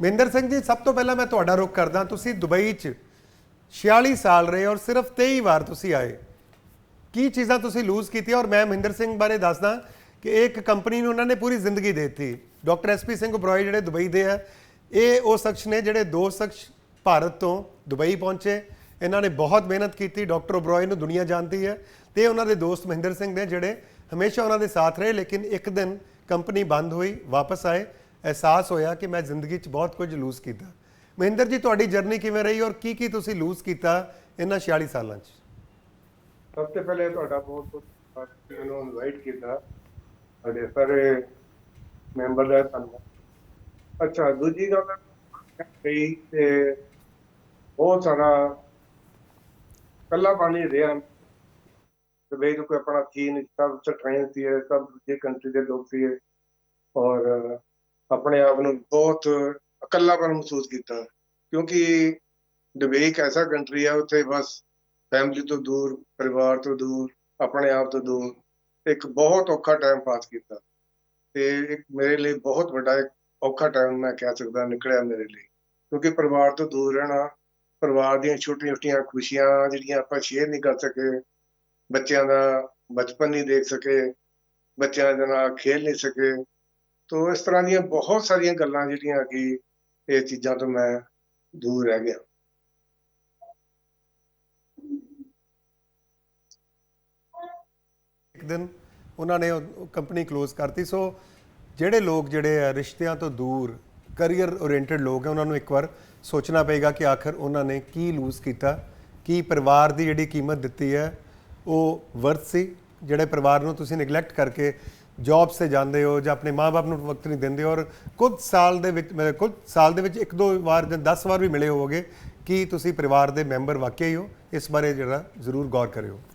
ਮਹਿੰਦਰ ਸਿੰਘ ਜੀ, ਸਭ ਤੋਂ ਪਹਿਲਾਂ ਮੈਂ ਤੁਹਾਡਾ ਰੁਖ ਕਰਦਾ, ਤੁਸੀਂ ਦੁਬਈ 'ਚ 46 ਸਾਲ ਰਹੇ ਔਰ ਸਿਰਫ 23 ਵਾਰ ਤੁਸੀਂ ਆਏ। ਕੀ ਚੀਜ਼ਾਂ ਤੁਸੀਂ ਲੂਜ਼ ਕੀਤੀਆਂ? ਔਰ ਮੈਂ ਮਹਿੰਦਰ ਸਿੰਘ ਬਾਰੇ ਦੱਸਦਾ ਕਿ ਇੱਕ ਕੰਪਨੀ ਨੂੰ ਉਹਨਾਂ ਨੇ ਪੂਰੀ ਜ਼ਿੰਦਗੀ ਦੇ ਦਿੱਤੀ। ਡਾਕਟਰ ਐਸਪੀ ਸਿੰਘ ਬਰੋਏ ਜਿਹੜੇ ਦੁਬਈ ਦੇ ਆ, ਇਹ ਉਹ ਸ਼ਖਸ ਨੇ ਜਿਹੜੇ ਦੋ ਸ਼ਖਸ ਭਾਰਤ ਤੋਂ ਦੁਬਈ ਪਹੁੰਚੇ। ਇਹਨਾਂ ਨੇ ਬਹੁਤ ਮਿਹਨਤ ਕੀਤੀ। ਡਾਕਟਰ ਓਬਰੋਏ ਨੂੰ ਦੁਨੀਆ ਜਾਣਦੀ ਹੈ ਤੇ ਉਹਨਾਂ ਦੇ ਦੋਸਤ ਮਹਿੰਦਰ ਸਿੰਘ ਨੇ ਜਿਹੜੇ ਹਮੇਸ਼ਾ ਉਹਨਾਂ ਦੇ ਸਾਥ ਰਹੇ, ਲੇਕਿਨ ਇੱਕ ਦਿਨ ਕੰਪਨੀ ਬੰਦ ਹੋਈ, ਵਾਪਸ ਆਏ। ਅਹਿਸਾਸ ਹੋਇਆ ਕਿ ਮੈਂ ਜ਼ਿੰਦਗੀ 'ਚ ਬਹੁਤ ਕੁਝ ਲੂਜ਼ ਕੀਤਾ। ਮਹਿੰਦਰ ਜੀ, ਤੁਹਾਡੀ ਜਰਨੀ ਕਿਵੇਂ ਰਹੀ ਔਰ ਕੀ ਕੀ ਤੁਸੀਂ ਲੂਜ਼ ਕੀਤਾ ਇਹਨਾਂ 46 ਸਾਲਾਂ 'ਚ? ਸਭ ਤੋਂ ਪਹਿਲੇ ਤੁਹਾਡਾ ਬਹੁਤ ਬਹੁਤ ਧੰਨਵਾਦ ਮੈਨੂੰ ਇਨਵਾਈਟ ਕੀਤਾ। ਸਾਡੇ ਸਾਰੇ ਮੈਂਬਰ ਦਾ ਧੰਨਵਾਦ। ਅੱਛਾ, ਦੂਜੀ ਗੱਲ ਕਹੀ ਤੇ ਬਹੁਤ ਸਾਰਾ ਕੱਲਾ ਪਾਣੀ ਰਿਹਾ। ਤੇ ਬਈ ਕੋਈ ਆਪਣਾ ਥੀ ਨਹੀਂ ਸਭ ਟ੍ਰੇਨ ਸੀ ਸਭ ਦੂਜੇ ਕੰਟਰੀ ਦੇ ਲੋਕ ਸੀ। ਔਰ ਆਪਣੇ ਆਪ ਨੂੰ ਬਹੁਤ ਇਕੱਲਾਪਨ ਮਹਿਸੂਸ ਕੀਤਾ। ਕਿਉਂਕਿ ਦੁਬਈ ਇੱਕ ਐਸਾ ਕੰਟਰੀ ਆ, ਉੱਥੇ ਬਸ ਫੈਮਿਲੀ ਤੋਂ ਦੂਰ, ਪਰਿਵਾਰ ਤੋਂ ਦੂਰ, ਆਪਣੇ ਆਪ ਤੋਂ ਦੂਰ, ਇੱਕ ਬਹੁਤ ਔਖਾ ਟਾਈਮ ਪਾਸ ਕੀਤਾ। ਤੇ ਇੱਕ ਮੇਰੇ ਲਈ ਬਹੁਤ ਵੱਡਾ ਇੱਕ ਔਖਾ ਟਾਈਮ ਮੈਂ ਕਹਿ ਸਕਦਾ ਨਿਕਲਿਆ ਮੇਰੇ ਲਈ। ਕਿਉਂਕਿ ਪਰਿਵਾਰ ਤੋਂ ਦੂਰ ਰਹਿਣਾ, ਪਰਿਵਾਰ ਦੀਆਂ ਛੋਟੀਆਂ ਛੋਟੀਆਂ ਖੁਸ਼ੀਆਂ ਜਿਹੜੀਆਂ ਆਪਾਂ ਸ਼ੇਅਰ ਨਹੀਂ ਕਰ ਸਕੇ, ਬੱਚਿਆਂ ਦਾ ਬਚਪਨ ਨਹੀਂ ਦੇਖ ਸਕੇ, ਬੱਚਿਆਂ ਦੇ ਨਾਲ ਖੇਲ ਨਹੀਂ ਸਕੇ ਤੋਂ ਇਸ ਤਰ੍ਹਾਂ ਦੀਆਂ ਬਹੁਤ ਸਾਰੀਆਂ ਗੱਲਾਂ ਜਿਹੜੀਆਂ ਕਿ ਇਹ ਚੀਜ਼ਾਂ ਤੋਂ ਮੈਂ ਦੂਰ ਰਹਿ ਗਿਆ। ਇੱਕ ਦਿਨ ਉਹਨਾਂ ਨੇ ਕੰਪਨੀ ਕਲੋਜ਼ ਕਰਤੀ। ਸੋ ਜਿਹੜੇ ਲੋਕ ਜਿਹੜੇ ਆ ਰਿਸ਼ਤਿਆਂ ਤੋਂ ਦੂਰ ਕੈਰੀਅਰ ਓਰੀਐਂਟਡ ਲੋਕ ਹੈ ਉਹਨਾਂ ਨੂੰ ਇੱਕ ਵਾਰ ਸੋਚਣਾ ਪਏਗਾ ਕਿ ਆਖਰ ਉਹਨਾਂ ਨੇ ਕੀ ਲੂਜ਼ ਕੀਤਾ, ਕੀ ਪਰਿਵਾਰ ਦੀ ਜਿਹੜੀ ਕੀਮਤ ਦਿੱਤੀ ਹੈ, ਉਹ ਵਰਥ ਸੀ। ਜਿਹੜੇ ਪਰਿਵਾਰ ਨੂੰ ਤੁਸੀਂ ਨੈਗਲੈਕਟ ਕਰਕੇ ਜੌਬ 'ਤੇ ਜਾਂਦੇ ਹੋ ਜਾਂ ਆਪਣੇ ਮਾਪੇ ਨੂੰ ਵਕਤ ਨਹੀਂ ਦਿੰਦੇ ਔਰ ਕੁਝ ਸਾਲ ਦੇ ਵਿੱਚ, ਮਤਲਬ ਕੁਝ ਸਾਲ ਦੇ ਵਿੱਚ ਇੱਕ ਦੋ ਵਾਰ ਜਾਂ 10 ਵਾਰ ਵੀ ਮਿਲੇ ਹੋਵੋਗੇ ਕਿ ਤੁਸੀਂ ਪਰਿਵਾਰ ਦੇ ਮੈਂਬਰ ਵਾਕਿਆ ਹੀ। ਹੋ ਇਸ ਬਾਰੇ ਜਿਹੜਾ ਜ਼ਰੂਰ ਗੌਰ ਕਰਿਓ।